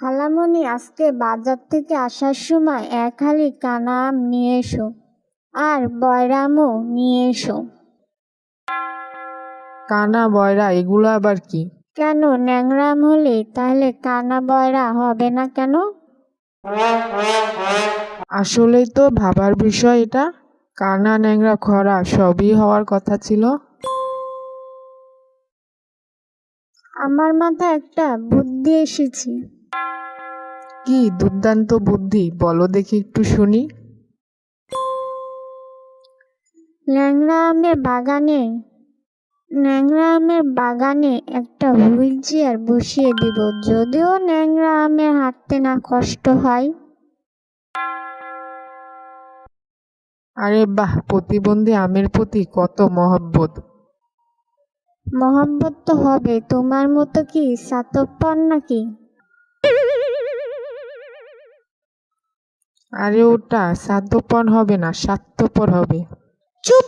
খালামণি আজকে বাজার থেকে আসার সময় এক হালি কানা আম নিয়ে এসো আর বয়রামও নিয়ে এসো। কানা বয়রা এগুলো আবার কি? কেন ন্যাংরা আম হলে তাহলে কানা বয়রা হবে না কেন? আসলেই তো ভাবার বিষয় এটা। কানা ন্যাংরা খরা সবই হওয়ার কথা ছিল। আমার মাথায় একটা বুদ্ধি এসেছে। কি দুর্দান্ত বুদ্ধি বলো দেখি একটু শুনি। ন্যাংরা আমের বাগানে ন্যাংরা আমের বাগানে একটা হুইল চেয়ার বসিয়ে দিব যদিও ন্যাংরা আমের হাঁটতে না কষ্ট হয়। আরে বাহ প্রতিবন্ধী আমের প্রতি কত মহব্বত। মহব্বত তো হবে তোমার মতো কি সাতপ্পন নাকি? আরে ওটা সাধ্যপর হবে না স্বার্থপর হবে। চুপ!